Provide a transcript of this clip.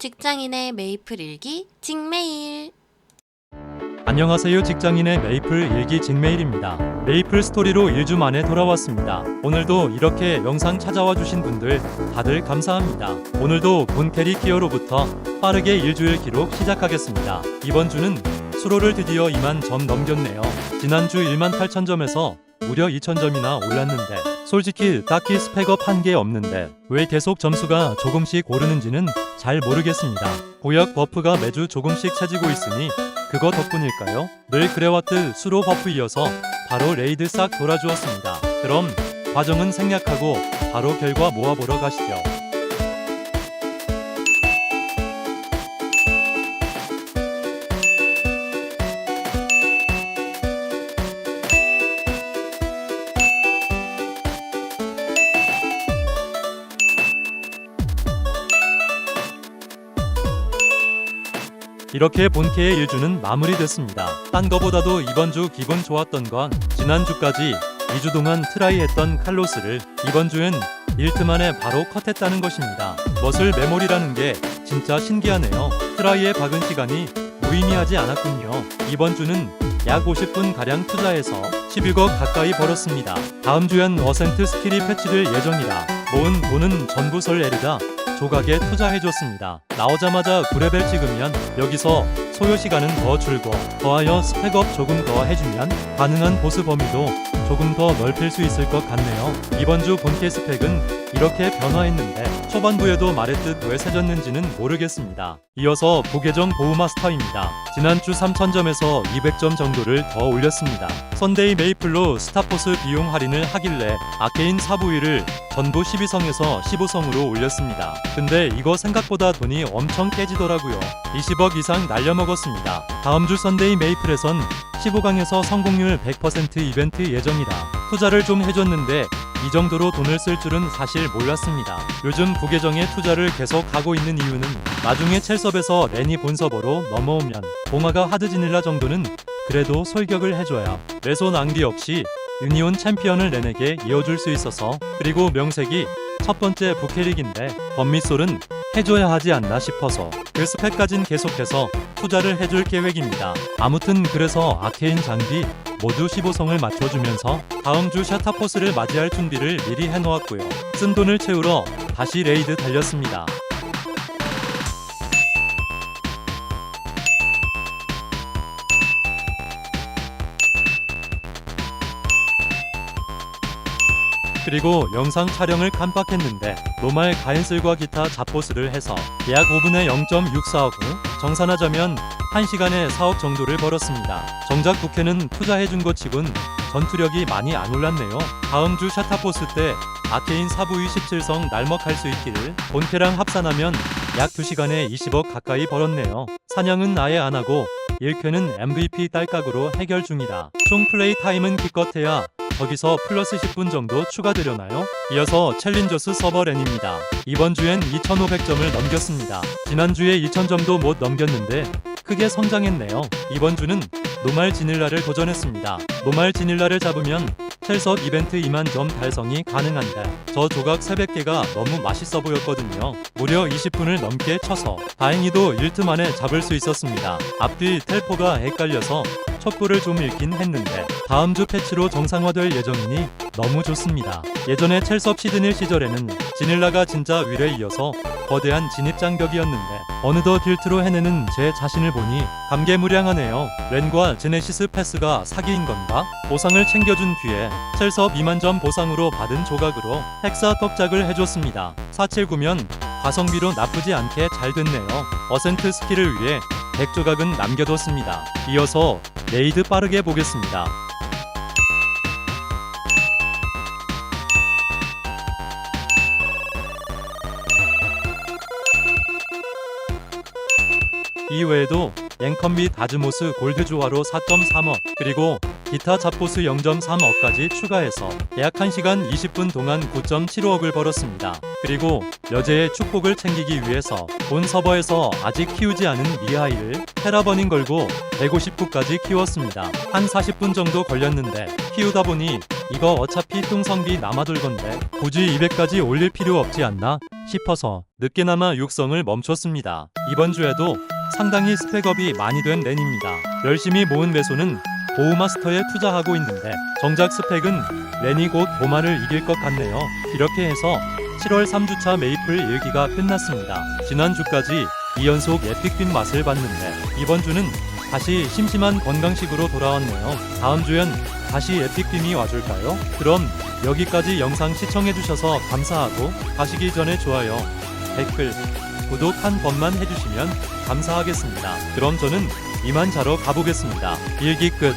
직장인의 메이플 일기 직메일 안녕하세요 직장인의 메이플 일기 직메일입니다. 메이플 스토리로 1주 만에 돌아왔습니다. 오늘도 이렇게 영상 찾아와 주신 분들 다들 감사합니다. 오늘도 본 캐리 기어로부터 빠르게 일주일 기록 시작하겠습니다. 이번 주는 수로를 드디어 2만 점 넘겼네요. 지난주 1만 8천 점에서 무려 2천 점이나 올랐는데 솔직히 딱히 스펙업 한 게 없는데 왜 계속 점수가 조금씩 오르는지는 잘 모르겠습니다. 보약 버프가 매주 조금씩 채지고 있으니 그거 덕분일까요? 늘 그래왔듯 수로 버프 이어서 바로 레이드 싹 돌아주었습니다. 그럼 과정은 생략하고 바로 결과 모아보러 가시죠. 이렇게 본캐의 1주는 마무리됐습니다. 딴 거보다도 이번 주 기분 좋았던 건 지난주까지 2주 동안 트라이했던 칼로스를 이번 주엔 1트 만에 바로 컷했다는 것입니다. 머슬 메모리라는 게 진짜 신기하네요. 트라이에 박은 시간이 무의미하지 않았군요. 이번 주는 약 50분 가량 투자해서 11억 가까이 벌었습니다. 다음 주엔 어센트 스킬이 패치될 예정이라 모은 돈은 전부 설 에르다 조각에 투자해줬습니다. 나오자마자 9레벨 찍으면 여기서 소요 시간은 더 줄고 더하여 스펙업 조금 더 해주면 가능한 보스 범위도 조금 더 넓힐 수 있을 것 같네요. 이번 주 본캐 스펙은 이렇게 변화했는데 초반부에도 말했듯 왜 세졌는지는 모르겠습니다. 이어서 고계정 보호마스터입니다. 지난주 3000점에서 200점 정도를 더 올렸습니다. 선데이 메이플로 스타포스 비용 할인을 하길래 아케인 사부위를 전부 12성에서 15성으로 올렸습니다. 근데 이거 생각보다 돈이 엄청 깨지더라고요. 20억 이상 날려먹었습니다. 다음 주 선데이 메이플에선 15강에서 성공률 100% 이벤트 예정이라 투자를 좀 해줬는데 이 정도로 돈을 쓸 줄은 사실 몰랐습니다. 요즘 부계정에 투자를 계속 하고 있는 이유는 나중에 첼섭에서 레니 본서버로 넘어오면 봉화가 하드지닐라 정도는 그래도 솔격을 해줘야 레소 낭비 없이 유니온 챔피언을 내내게 이어줄 수 있어서 그리고 명색이 첫 번째 부캐릭인데 범미솔은 해줘야 하지 않나 싶어서 그 스펙까진 계속해서 투자를 해줄 계획입니다. 아무튼 그래서 아케인 장비 모두 15성을 맞춰주면서 다음 주 샤타포스를 맞이할 준비를 미리 해놓았고요. 쓴 돈을 채우러 다시 레이드 달렸습니다. 그리고 영상 촬영을 깜빡했는데 노말 가엔슬과 기타 잡보스를 해서 약 5분에 0.64억 후 정산하자면 1시간에 4억 정도를 벌었습니다. 정작 국회는 투자해준 것 치곤 전투력이 많이 안 올랐네요. 다음 주 샤타포스 때 아케인 사부위 17성 날먹할 수 있기를 본캐랑 합산하면 약 2시간에 20억 가까이 벌었네요. 사냥은 아예 안 하고 1쾌는 MVP 딸깍으로 해결 중이라 총 플레이 타임은 기껏해야 거기서 플러스 10분 정도 추가되려나요? 이어서 챌린저스 서버 랜입니다. 이번 주엔 2,500점을 넘겼습니다. 지난주에 2,000점도 못 넘겼는데 크게 성장했네요. 이번 주는 노말 지닐라를 도전했습니다. 노말 지닐라를 잡으면 첼섭 이벤트 2만 점 달성이 가능한데 저 조각 300개가 너무 맛있어 보였거든요. 무려 20분을 넘게 쳐서 다행히도 1트 만에 잡을 수 있었습니다. 앞뒤 텔포가 헷갈려서 촛불을 좀 읽긴 했는데 다음 주 패치로 정상화될 예정이니 너무 좋습니다. 예전에 첼섭 시드닐 시절에는 지닐라가 진짜 위례 이어서 거대한 진입 장벽이었는데 어느덧 딜트로 해내는 제 자신을 보니 감개무량하네요. 렌과 제네시스 패스가 사기인 건가? 보상을 챙겨준 뒤에 첼섭 2만 점 보상으로 받은 조각으로 헥사 덕작을 해줬습니다. 479면 가성비로 나쁘지 않게 잘 됐네요. 어센트 스킬을 위해 100조각은 남겨뒀습니다. 이어서 레이드 빠르게 보겠습니다. 이외에도 앵컨 및 아즈모스 골드 조화로 4.3억 그리고 기타 잡보스 0.3억까지 추가해서 약 1시간 20분 동안 9.75억을 벌었습니다. 그리고 여제의 축복을 챙기기 위해서 본 서버에서 아직 키우지 않은 미하이를 테라버닝 걸고 159까지 키웠습니다. 한 40분 정도 걸렸는데 키우다 보니 이거 어차피 뚱성비 남아돌 건데 굳이 200까지 올릴 필요 없지 않나 싶어서 늦게나마 육성을 멈췄습니다. 이번 주에도 상당히 스펙업이 많이 된 렌입니다. 열심히 모은 매수는 보호마스터에 투자하고 있는데 정작 스펙은 렌이 곧 보마를 이길 것 같네요. 이렇게 해서 7월 3주차 메이플 일기가 끝났습니다. 지난주까지 2연속 에픽빈 맛을 봤는데 이번 주는 다시 심심한 건강식으로 돌아왔네요. 다음 주엔 다시 에픽빔이 와줄까요? 그럼 여기까지 영상 시청해주셔서 감사하고 가시기 전에 좋아요, 댓글, 구독 한 번만 해주시면 감사하겠습니다. 그럼 저는 이만 자러 가보겠습니다. 일기 끝.